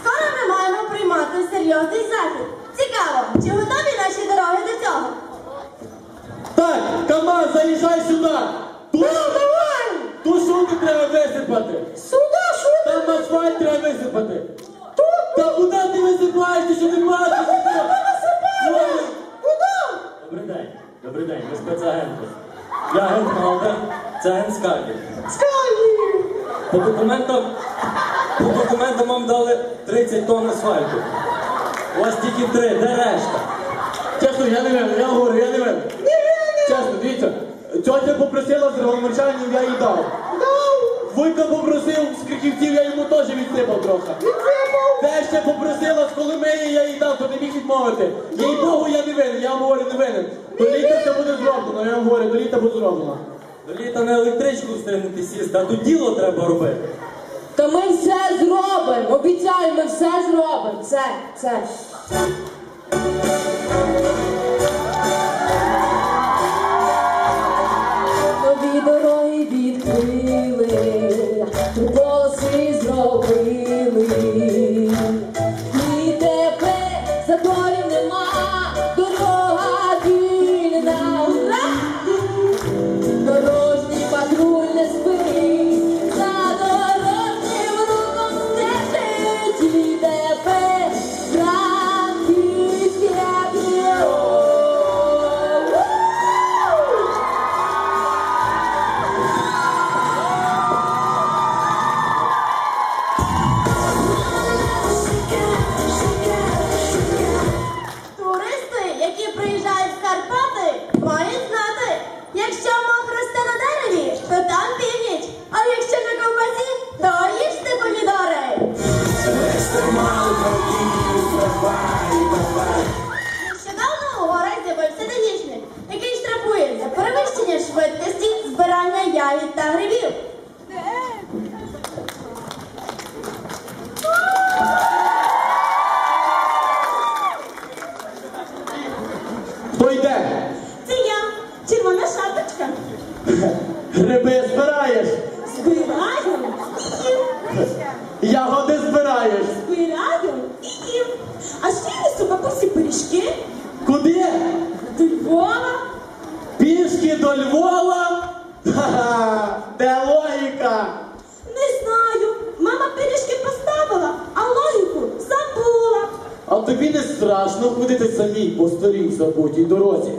Скоро ми маємо приймати серйозний захід. Цікаво, чи готові наші дороги до цього? Так, Камаз, заїжджай сюди! Ту, ту шутку треба висипати! Сюди шутку! Там асфальт треба висипати! Та куди ти висипаєш, ти що ти бачиш? Добрий день, добрий день, ви спецагенти. Я агент Малда, це агент Скарбів. Скажи. По документам, по документам вам дали 30 тонн асфальту. У вас тільки три, де решта? Чесно, я не винен, я говорю, я не винен. Чесно, дивіться, тьотя попросила з регламурчанів, я їй дав. Вуйка попросив з криківців, я йому теж відсипав трохи. Теща попросила з Коломиї, я їй дав, то не міг відмовити. Їй Богу, я не винен, я вам говорю, не винен. До літа все буде зроблено, я вам говорю, до літа буде зроблено. До літа на електричку встигнути сісти, а тут діло треба робити. Та ми все зробимо, обіцяю, ми все зробимо. Це, це. Adictas Review. Ходити самій по старій забутій дорозі.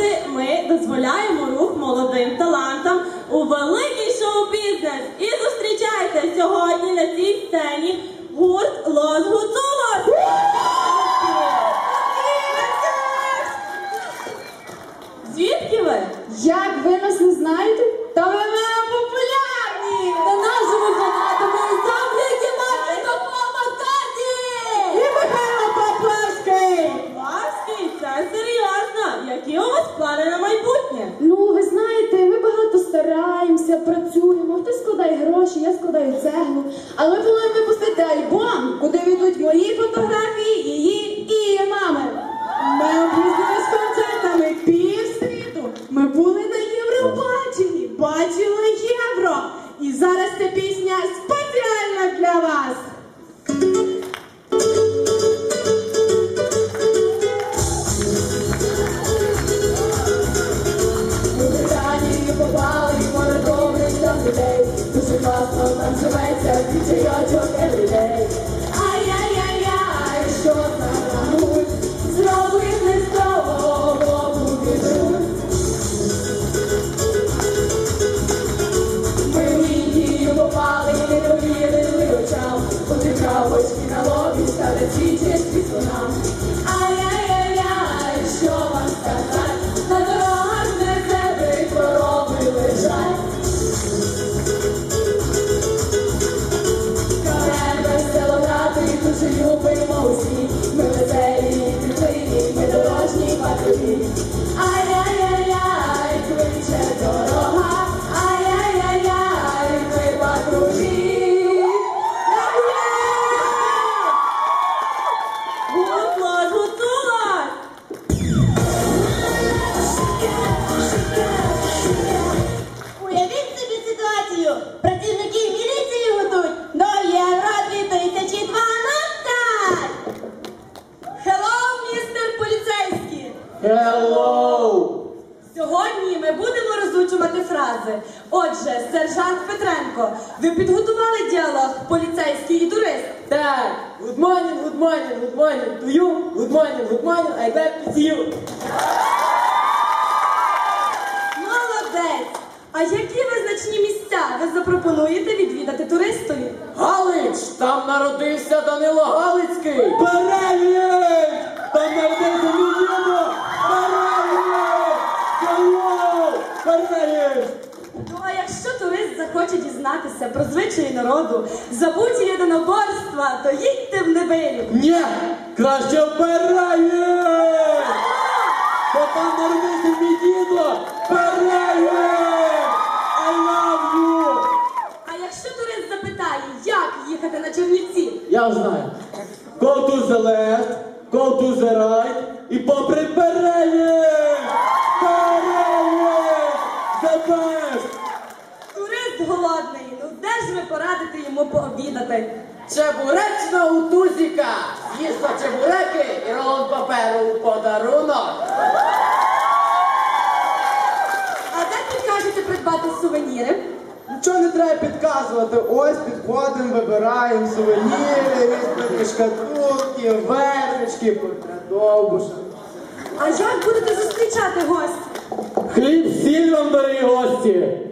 Би ми дозволяємо рух молодим талантам у великий шоу-бізнес. І зустрічайте сьогодні на цій сцені гурт Лос Гуцулос. Звідки ви? Як ви нас не знаєте? Та ви мене популярні! Стараємося, працюємо. хтось складає гроші, я складаю цеглу. Але плануємо випустити альбом, куди війдуть мої фотографії, там класно там живеться, дітейочок everyday. Ай-яй-яй-яй, що загрануть, зробив не з того. Ми в попали, не довірили очам, Потикавочки на лобі, свічі світлонам. Ай-яй-яй-яй, I ви підготували діалог поліцейський і турист? Так, good morning, good morning, good morning to you, good morning, good morning, I back to see you. Молодець! А які визначні місця ви запропонуєте відвідати туристові? Галич, там народився Данило Галицький. Перелік! Там народився дідо! Перелік! Перелік! Ну а якщо турист захоче дізнатися про звичаї народу, забуті єдиноборства, то їдьте в Небилів. Ні! Краще в перелік! Бо там народився мій дідо! Перелік! I love you! А якщо турист запитає, як їхати на Чернівці, Я знаю. Go to the left, go to the right і попри перелік! Перелік! The best! турист голодний, ну порадите йому пообідати? Чебуречна у тузіка. Їсти чебуреки і рулон паперу у подарунок. А де підкажете придбати сувеніри? Нічого не треба підказувати. Ось підходимо, вибираємо сувеніри, різні шкатулки, вернички, портретовбуша. А як будете зустрічати гостя? Хліб, сіль вам, дорогі гості!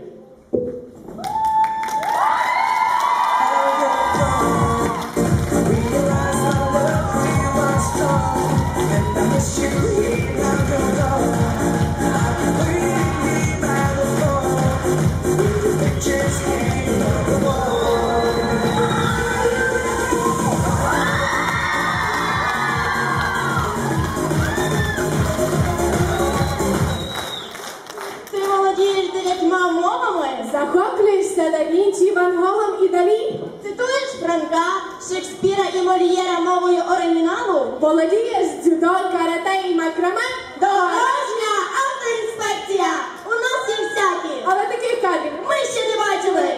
Захоплюєшся Да Вінчі, Ван Голом і Далі? Цитуєш Франка, Шекспіра і Мольєра мовою оригіналу? Володієш дзюдо, карате і макраме? Дорожня автоінспекція! У нас є всякі! Але таких кадрів Ми ще не бачили!